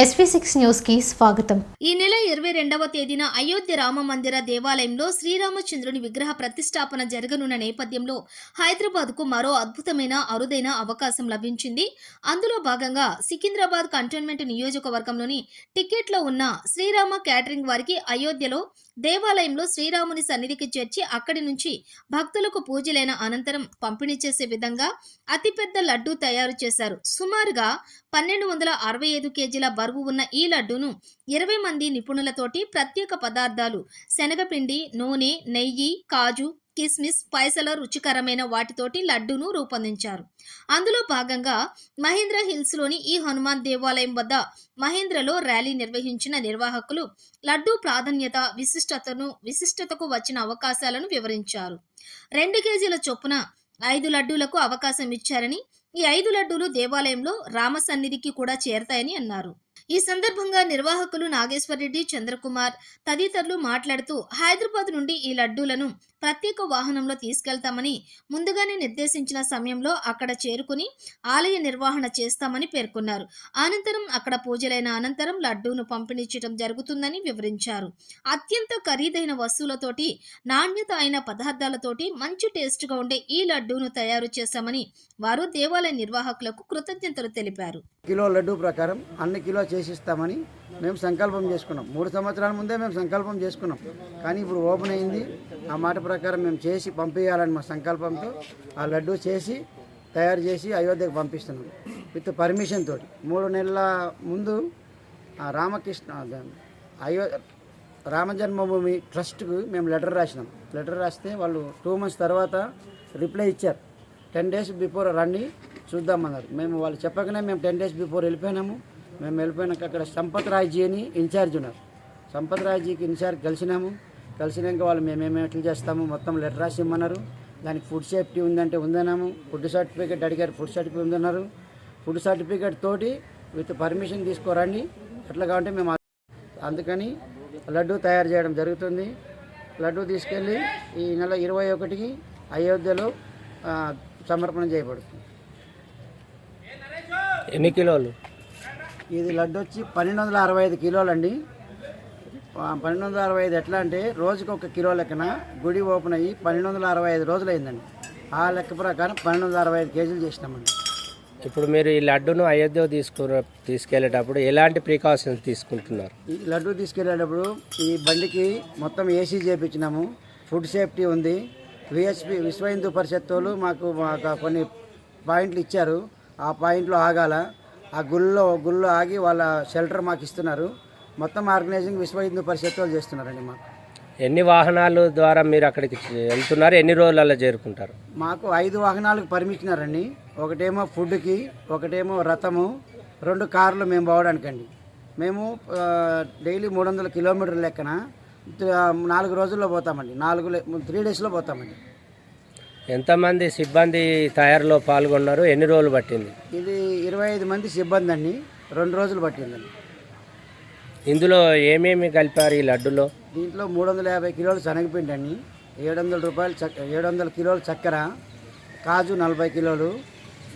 SP six న్యూస్కి స్వాగతం. ఈ నెల ఇరవై రెండవ తేదీన అయోధ్య రామ మందిర దేవాలయంలో శ్రీరామచంద్రుని విగ్రహ ప్రతిష్టాపన జరగనున్న నేపథ్యంలో హైదరాబాద్కు మరో అద్భుతమైన అరుదైన అవకాశం లభించింది. అందులో భాగంగా సికింద్రాబాద్ కంటోన్మెంట్ నియోజకవర్గంలోని టికెట్లో ఉన్న శ్రీరామ క్యాటరింగ్ వారికి అయోధ్యలో దేవాలయంలో శ్రీరాముని సన్నిధికి చేర్చి అక్కడి నుంచి భక్తులకు పూజలైన అనంతరం పంపిణీ చేసే విధంగా అతిపెద్ద లడ్డూ తయారు చేశారు. సుమారుగా పన్నెండు వందల అరవై ఐదు కేజీల బరువు ఉన్న ఈ లడ్డూను ఇరవై మంది నిపుణులతోటి ప్రత్యేక పదార్థాలు శనగపిండి నూనె నెయ్యి కాజు కిస్మిస్ పైసల రుచికరమైన వాటితోటి లడ్డూను రూపొందించారు. అందులో భాగంగా మహేంద్ర హిల్స్లోని ఈ హనుమాన్ దేవాలయం వద్ద మహేంద్రలో ర్యాలీ నిర్వహించిన నిర్వాహకులు లడ్డూ ప్రాధాన్యత విశిష్టతను విశిష్టతకు వచ్చిన అవకాశాలను వివరించారు. రెండు కేజీల చొప్పున ఐదు లడ్డూలకు అవకాశం ఇచ్చారని ఈ ఐదు లడ్డూలు దేవాలయంలో రామ సన్నిధికి కూడా చేరతాయని అన్నారు. ఈ సందర్భంగా నిర్వాహకులు నాగేశ్వరరెడ్డి చంద్రకుమార్ తదితరులు మాట్లాడుతూ హైదరాబాద్ నుండి ఈ లడ్డూలను ప్రత్యేక వాహనంలో తీసుకెళ్తామని ముందుగానే నిర్దేశించిన సమయంలో అక్కడ చేరుకుని ఆలయ నిర్వహణ చేస్తామని పేర్కొన్నారు. అనంతరం అక్కడ పూజలైన అనంతరం లడ్డూను పంపిణీ చేయడం జరుగుతుందని వివరించారు. అత్యంత ఖరీదైన వస్తువులతోటి నాణ్యత అయిన పదార్థాలతోటి మంచి టేస్ట్గా ఉండే ఈ లడ్డూను తయారు చేశామని వారు దేవాలయ నిర్వాహకులకు కృతజ్ఞతలు తెలిపారు. కిలో లడ్డూ ప్రకారం అన్ని కిలో చేసిస్తామని మేము సంకల్పం చేసుకున్నాం. మూడు సంవత్సరాల ముందే మేము సంకల్పం చేసుకున్నాం. కానీ ఇప్పుడు ఓపెన్ అయింది. ఆ మాట ప్రకారం మేము చేసి పంపించాలని మా సంకల్పంతో ఆ లడ్డు చేసి తయారు చేసి అయోధ్యకు పంపిస్తున్నాం. విత్ పర్మిషన్ తోటి. మూడు నెలల ముందు రామకృష్ణ అదే అయో రామజన్మభూమి ట్రస్ట్కు మేము లెటర్ రాసినాం. లెటర్ రాస్తే వాళ్ళు టూ మంత్స్ తర్వాత రిప్లై ఇచ్చారు. టెన్ డేస్ బిఫోర్ రండి చూద్దామన్నారు. మేము వాళ్ళు చెప్పకనే మేము టెన్ డేస్ బిఫోర్ వెళ్ళిపోయినాము. మేము వెళ్ళిపోయినాక అక్కడ సంపత్ రాయ్జీ అని ఇన్ఛార్జ్ ఉన్నారు. సంపత్ రాయ్జీకి ఇన్ఛార్జ్ కలిసినాము. కలిసినాక వాళ్ళు మేమేమి ఎట్లా చేస్తాము మొత్తం లెటర్ రాసి ఇమ్మన్నారు దానికి ఫుడ్ సేఫ్టీ ఉందంటే ఉందన్నాము. ఫుడ్ సర్టిఫికేట్ అడిగారు ఫుడ్ సర్టిఫికేట్ ఉందన్నారు. ఫుడ్ సర్టిఫికేట్ తోటి విత్ పర్మిషన్ తీసుకోరండి. అట్లా కాబట్టి మేము అందుకని లడ్డు తయారు చేయడం జరుగుతుంది. లడ్డు తీసుకెళ్ళి ఈ నెల ఇరవై ఒకటికి అయోధ్యలో సమర్పణ చేయబడుతుంది. ఎన్ని కిలోలు? ఇది లడ్డు వచ్చి పన్నెండు వందల అరవై ఐదు కిలోలండి. పన్నెండు వందల అరవై ఐదు ఎట్లా అంటే రోజుకి ఒక కిలో లెక్కన గుడి ఓపెన్ అయ్యి పన్నెండు వందల అరవై ఐదు రోజులు అయిందండి. ఆ లెక్క ప్రకారం పన్నెండు వందల అరవై ఐదు కేజీలు చేసినామండి. ఇప్పుడు మీరు ఈ లడ్డును అయోధ్య తీసుకు తీసుకెళ్ళేటప్పుడు ఎలాంటి ప్రికాషన్స్ తీసుకుంటున్నారు? ఈ లడ్డు తీసుకెళ్ళేటప్పుడు ఈ బండికి మొత్తం ఏసీ చేపించినాము. ఫుడ్ సేఫ్టీ ఉంది. విహెచ్పి విశ్వ హిందూ పరిషత్ వాళ్ళు మాకు మాకు కొన్ని పాయింట్లు ఇచ్చారు. ఆ పాయింట్లో ఆగాల. ఆ గుళ్ళో గుళ్ళో ఆగి వాళ్ళ షెల్టర్ మాకు ఇస్తున్నారు. మొత్తం ఆర్గనైజింగ్ విశ్వ హిందూ పరిషత్ వాళ్ళు చేస్తున్నారండి మాకు. ఎన్ని వాహనాలు ద్వారా మీరు అక్కడికి వెళ్తున్నారు? ఎన్ని రోజులలో చేరుకుంటారు? మాకు ఐదు వాహనాలకు పర్మిషనరండి ఒకటేమో ఫుడ్కి ఒకటేమో రథము రెండు కార్లు మేము పోవడానికండి. మేము డైలీ మూడు వందల కిలోమీటర్ల లెక్కన నాలుగు రోజుల్లో పోతామండి. నాలుగు త్రీ డేస్లో పోతామండి. ఎంతమంది సిబ్బంది తయారులో పాల్గొన్నారు? ఎన్ని రోజులు పట్టింది? ఇది ఇరవై ఐదు మంది సిబ్బంది అండి. రెండు రోజులు పట్టిందండి. ఇందులో ఏమేమి కలిపారు ఈ లడ్డులో? దీంట్లో మూడు వందల యాభై కిలోలు శనగపిండి అండి. ఏడు వందల రూపాయలు చక్ ఏడు వందల కిలోలు చక్కెర కాజు నలభై కిలోలు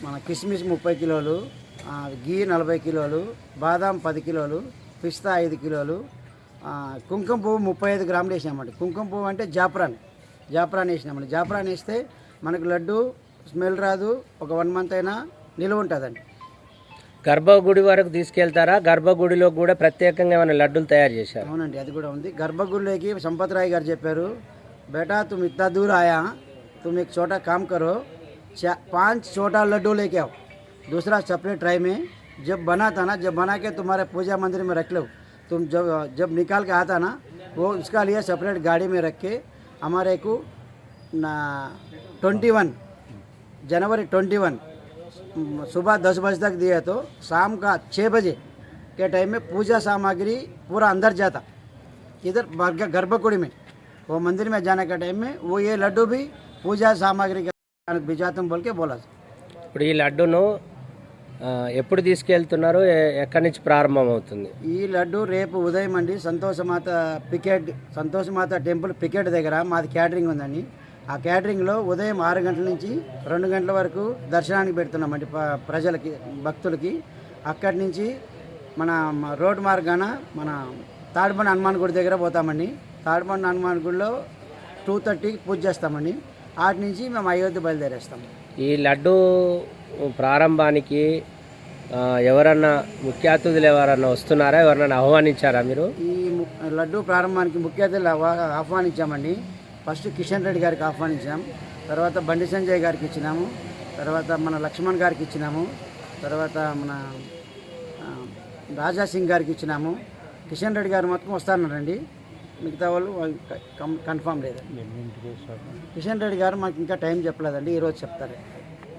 మన కిస్మిస్ ముప్పై కిలోలు గీ నలభై కిలోలు బాదాం పది కిలోలు పిస్తా ఐదు కిలోలు కుంకుమ పువ్వు ముప్పై ఐదు గ్రాములు వేసామండి. కుంకుమ పువ్వు అంటే జాఫ్రాన్. జాఫ్రాన్ వేసినామండి జాఫ్రాన్ వేస్తే మనకు లడ్డు స్మెల్ రాదు ఒక వన్ మంత్ అయినా నిలువ ఉంటుందండి గర్భగుడి వరకు తీసుకెళ్తారా గర్భగుడిలో కూడా ప్రత్యేకంగా ఏమైనా లడ్డూలు తయారు చేశారు అవునండి అది కూడా ఉంది గర్భగుడిలోకి సంపత్ రాయ్ గారు చెప్పారు బేటా तुम इतना दूर आया तुम एक छोटा काम करो चा, पांच छोटा लड्डू लेके आओ दूसरा सेपरेट ट्राई में जब बना था ना जब बना के तुम्हारे पूजा मंदिर में रख लो तुम जब जब निकाल के आता ना वो इसका लिए सेपरेट गाड़ी में रख के हमारे को ना ट्वेंटी वन जनवरी ट्वेंटी वन सुबह दस बजे तक दिए तो शाम का छः बजे के टाइम में पूजा सामग्री पूरा अंदर जाता इधर गर्भ- गर्भकुड़ी में वो मंदिर में जाने के टाइम में वो ये लड्डू भी पूजा सामग्री के भिजातम बोल के बोला ఇప్పుడు ఈ లడ్డును ఆ, ఎప్పుడు తీసుకెళ్తున్నారు? ఎక్కడి నుంచి ప్రారంభం అవుతుంది ఈ లడ్డు రేపు ఉదయం అండి. Santoshmata Picket Santoshmata temple Picket దగ్గర మాది క్యాటరింగ్ ఉందండి. ఆ క్యాటరింగ్లో ఉదయం ఆరు గంటల నుంచి రెండు గంటల వరకు దర్శనానికి పెడుతున్నామండి ప- ప్రజలకి భక్తులకి. అక్కడి నుంచి మన రోడ్డు మార్గాన మన తాడిబండి హనుమాన్ గుడి దగ్గర పోతామండి. తాడిబండి హనుమాన్ గుడిలో టూ థర్టీకి పూజ చేస్తామండి. ఆటి నుంచి మేము అయోధ్య బయలుదేరేస్తాం. ఈ లడ్డు ప్రారంభానికి ఎవరన్నా ముఖ్య అతిథులు ఎవరన్నా వస్తున్నారా? ఎవరన్నా ఆహ్వానించారా మీరు? ఈ లడ్డు ప్రారంభానికి ముఖ్య అతిథులు ఆహ్వా- ఆహ్వానించామండి. ఫస్ట్ కిషన్ రెడ్డి గారికి ఆహ్వానించాం తర్వాత బండి సంజయ్ గారికి ఇచ్చినాము. తర్వాత మన లక్ష్మణ్ గారికి ఇచ్చినాము. తర్వాత మన రాజా సింగ్ గారికి ఇచ్చినాము. కిషన్ రెడ్డి గారు మొత్తం వస్తారన్నారండి మిగతా వాళ్ళు వాళ్ళు కన్ఫామ్ లేదు కిషన్ రెడ్డి గారు మాకు ఇంకా టైం చెప్పలేదండి ఈరోజు చెప్తారు.